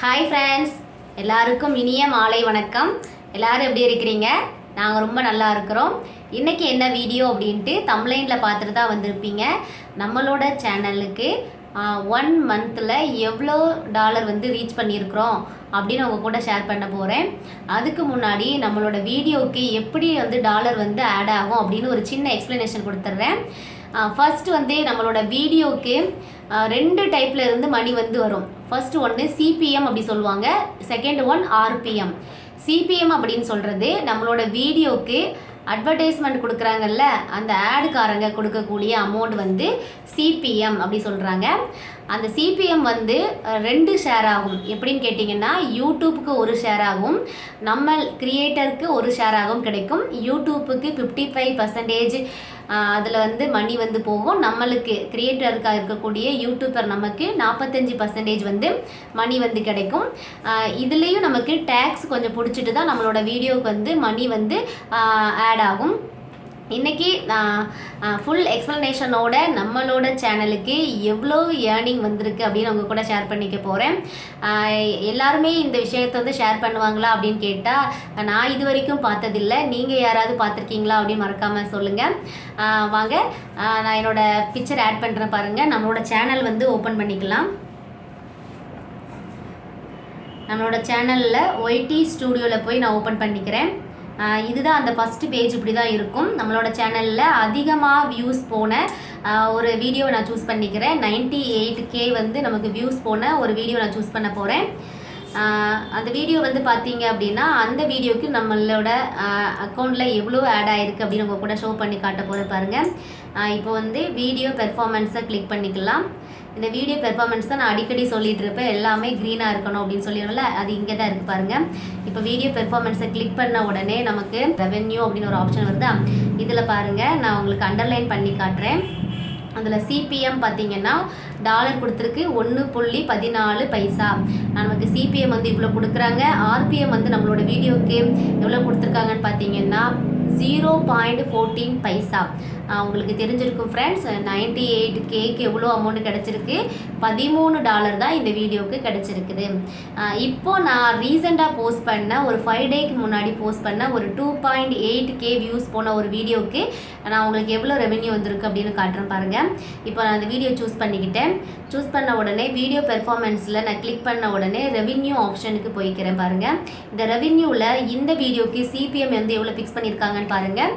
Hi friends எல்லாருக்கும் இனிய மாலை வணக்கம். எல்லாரும் எப்படி இருக்கிறீங்க? நாங்கள் ரொம்ப நல்லா இருக்கிறோம். இன்றைக்கி என்ன வீடியோ அப்படின்ட்டு தம்ப்ளைனில் பார்த்துட்டு தான் வந்திருப்பீங்க. நம்மளோட சேனலுக்கு ஒன் மந்தில் எவ்வளோ டாலர் வந்து ரீச் பண்ணியிருக்கிறோம் அப்படின்னு உங்கள் கூட ஷேர் பண்ண போகிறேன் அதுக்கு முன்னாடி நம்மளோட வீடியோவுக்கு எப்படி வந்து டாலர் வந்து ஆட் ஆகும் அப்படின்னு ஒரு சின்ன எக்ஸ்ப்ளனேஷன் கொடுத்துட்றேன் ஃபர்ஸ்ட் வந்து நம்மளோட வீடியோக்கு ரெண்டு டைப்பில் இருந்து மணி வந்து வரும். ஃபர்ஸ்ட் ஒன்று சிபிஎம் அப்படி சொல்லுவாங்க. செகண்ட் ஒன் ஆர்பிஎம் சிபிஎம் அப்படின்னு சொல்கிறது நம்மளோட வீடியோவுக்கு அட்வர்டைஸ்மெண்ட் கொடுக்குறாங்கல்ல அந்த ஆடுக்காரங்க கொடுக்கக்கூடிய அமௌண்ட் வந்து சிபிஎம் அப்படி சொல்கிறாங்க அந்த சிபிஎம் வந்து ரெண்டு ஷேர் ஆகும். எப்படின்னு கேட்டிங்கன்னா யூடியூப்புக்கு ஒரு ஷேர் ஆகும். நம்ம கிரியேட்டருக்கு ஒரு ஷேர் ஆகும் கிடைக்கும். யூடியூப்புக்கு ஃபிஃப்டி ஃபைவ் பர்சன்டேஜ் அதில் வந்து மணி வந்து போகும். நம்மளுக்கு கிரியேட்டருக்காக இருக்கக்கூடிய யூடியூபர் நமக்கு நாற்பத்தஞ்சு பர்சன்டேஜ் வந்து மணி வந்து கிடைக்கும். இதுலேயும் நமக்கு டேக்ஸ் கொஞ்சம் பிடிச்சிட்டு தான் நம்மளோட வீடியோவுக்கு வந்து மணி வந்து ஆட் ஆட் ஆகும். இன்றைக்கி நான் ஃபுல் எக்ஸ்ப்ளனேஷனோட நம்மளோட சேனலுக்கு எவ்வளோ ஏர்னிங் வந்திருக்கு அப்படின்னு அவங்க கூட ஷேர் பண்ணிக்க போகிறேன் எல்லாருமே இந்த விஷயத்தை வந்து ஷேர் பண்ணுவாங்களா அப்படின்னு கேட்டால் நான் இது வரைக்கும் பார்த்ததில்ல. நீங்கள் யாராவது பார்த்துருக்கீங்களா அப்படின்னு மறக்காமல் சொல்லுங்கள் வாங்க. நான் என்னோடய பிக்சர் ஆட் பண்ணுறேன் பாருங்கள் நம்மளோட சேனல் வந்து ஓப்பன் பண்ணிக்கலாம். நம்மளோட சேனலில் ஒய்டி ஸ்டூடியோவில் போய் நான் ஓப்பன் பண்ணிக்கிறேன். இதுதான் அந்த ஃபஸ்ட்டு பேஜ் இப்படி தான் இருக்கும். நம்மளோட சேனலில் அதிகமாக வியூஸ் போன ஒரு வீடியோ நான் சூஸ் பண்ணிக்கிறேன். 98k எயிட் கே வந்து நமக்கு வியூஸ் போன ஒரு வீடியோ நான் சூஸ் பண்ண போகிறேன் அந்த வீடியோ வந்து பார்த்தீங்க அப்படின்னா அந்த வீடியோக்கு நம்மளோட அக்கௌண்ட்டில் எவ்வளோ ஆட் ஆயிருக்கு அப்படின்னு உங்கள் கூட ஷோ பண்ணி காட்ட போகிற பாருங்கள் இப்போ வந்து வீடியோ பெர்ஃபார்மன்ஸை கிளிக் பண்ணிக்கலாம். இந்த வீடியோ பெர்ஃபார்மன்ஸ் தான் நான் அடிக்கடி சொல்லிட்டு இருப்பேன். எல்லாமே க்ரீனாக இருக்கணும் அப்படின்னு சொல்லிடும்ல அது இங்கே தான் இருக்குது பாருங்கள் இப்போ வீடியோ பெர்ஃபார்மன்ஸை கிளிக் பண்ண உடனே நமக்கு ரெவென்யூ அப்படின்னு ஒரு ஆப்ஷன் வருதா? இதில் பாருங்கள் நான் உங்களுக்கு அண்டர்லைன் பண்ணி காட்டுறேன். அதில் சிபிஎம் பார்த்தீங்கன்னா டாலர் கொடுத்துருக்கு ஒன்று புள்ளி பதினாலு பைசா. நமக்கு சிபிஎம் வந்து இவ்வளோ கொடுக்குறாங்க. ஆர்பிஎம் வந்து நம்மளோட வீடியோக்கு எவ்வளோ கொடுத்துருக்காங்கன்னு பார்த்தீங்கன்னா ஜீரோ பாயிண்ட் ஃபோர்டீன் பைசா. உங்களுக்கு தெரிஞ்சிருக்கும் ஃப்ரெண்ட்ஸ் நைன்டி எயிட் கேக்கு எவ்வளோ அமௌண்ட் கிடச்சிருக்கு? பதிமூணு டாலர் தான் இந்த வீடியோவுக்கு கிடச்சிருக்குது. இப்போது இப்போ நான் ரீசெண்டாக போஸ்ட் பண்ண ஒரு ஃபைவ் டேக்கு முன்னாடி போஸ்ட் பண்ண ஒரு two point eight K views போன ஒரு வீடியோவுக்கு நான் உங்களுக்கு எவ்வளோ ரெவென்யூ வந்திருக்கு அப்படின்னு காட்டுறேன் பாருங்கள் இப்போ நான் அந்த வீடியோ சூஸ் பண்ணிக்கிட்டேன். சூஸ் பண்ண உடனே வீடியோ பெர்ஃபார்மன்ஸில் நான் கிளிக் பண்ண உடனே ரெவின்யூ ஆப்ஷனுக்கு போய்க்கிறேன் பாருங்கள் இந்த ரெவின்யூவில் இந்த வீடியோக்கு சிபிஎம் வந்து எவ்வளோ ஃபிக்ஸ் பண்ணியிருக்காங்கன்னு பாருங்கள்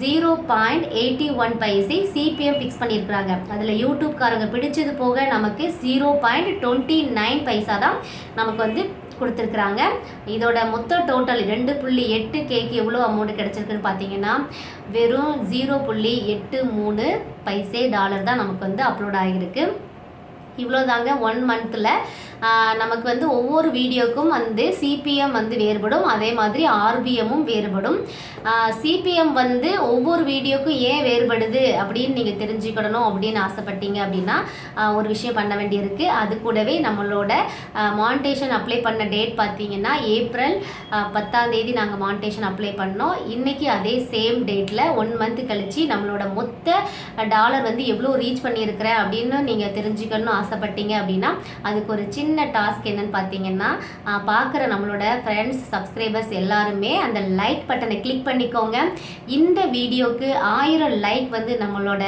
ஜீரோ பாயிண்ட் எயிட்டி ஒன் பைசை சிபிஎம் ஃபிக்ஸ் பண்ணியிருக்கிறாங்க. அதில் யூடியூப்காரங்க பிடிச்சது போக நமக்கு ஜீரோ பாயிண்ட் டுவெண்ட்டி நைன் பைசா தான் நமக்கு வந்து கொடுத்துருக்குறாங்க. இதோட மொத்த டோட்டல் ரெண்டு புள்ளி எட்டு கேக்கு எவ்வளோ அமௌண்ட் கிடச்சிருக்குன்னு பார்த்தீங்கன்னா வெறும் ஜீரோ புள்ளி எட்டு மூணு பைசே டாலர் தான் நமக்கு வந்து அப்லோட் ஆகியிருக்கு. இவ்வளோ தாங்க ஒன் மந்தில் நமக்கு வந்து ஒவ்வொரு வீடியோக்கும் வந்து சிபிஎம் வந்து வேறுபடும். அதே மாதிரி ஆர்பிஎம்மும் வேறுபடும். சிபிஎம் வந்து ஒவ்வொரு வீடியோக்கும் ஏன் வேறுபடுது அப்படின்னு நீங்கள் தெரிஞ்சுக்கிடணும் அப்படின்னு ஆசைப்பட்டீங்க அப்படின்னா ஒரு விஷயம் பண்ண வேண்டியிருக்கு. அது கூடவே நம்மளோட மானிட்டேஷன் அப்ளை பண்ண டேட் பார்த்தீங்கன்னா ஏப்ரல் பத்தாம் தேதி நாங்கள் மானிட்டேஷன் அப்ளை பண்ணோம். இன்றைக்கி அதே சேம் டேட்டில் ஒன் மந்த் கழிச்சு நம்மளோட மொத்த டாலர் வந்து எவ்வளோ ரீச் பண்ணியிருக்கிறேன் அப்படின்னு நீங்கள் தெரிஞ்சுக்கணும் ஆசைப்பட்டீங்க அப்படின்னா அதுக்கு ஒரு சின்ன டாஸ்க் என்னன்னு பார்த்தீங்கன்னா பார்க்குற நம்மளோட ஃப்ரெண்ட்ஸ் சப்ஸ்கிரைபர்ஸ் எல்லாருமே அந்த லைக் பட்டனை கிளிக் பண்ணிக்கோங்க. இந்த வீடியோக்கு ஆயிரம் லைக் வந்து நம்மளோட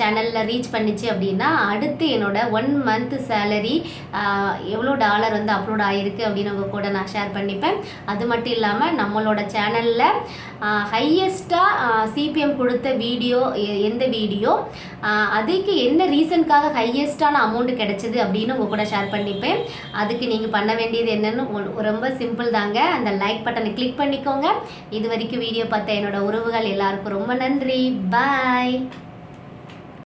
சேனலில் ரீச் பண்ணிச்சு அப்படின்னா அடுத்து என்னோட ஒன் மந்த் சேலரி எவ்வளோ டாலர் வந்து அப்லோட் ஆகிருக்கு அப்படின்னு உங்கள் கூட நான் ஷேர் பண்ணிப்பேன். அது மட்டும் இல்லாமல் நம்மளோட சேனலில் ஹையஸ்ட்டாக சிபிஎம் கொடுத்த வீடியோ எந்த வீடியோ அதுக்கு என்ன ரீசனுக்காக ஹையஸ்டான அமௌண்ட் கிடைச்சிது அப்படின்னு உங்கள் கூட ஷேர் பண்ணிப்பேன். அதுக்கு நீங்கள் பண்ண வேண்டியது என்னென்னு ரொம்ப சிம்பிள் தாங்க. அந்த லைக் பட்டனை கிளிக் பண்ணிக்கோங்க. இது வரைக்கும் வீடியோ பார்த்த என்னோட உறவுகள் எல்லாருக்கும் ரொம்ப நன்றி. பாய்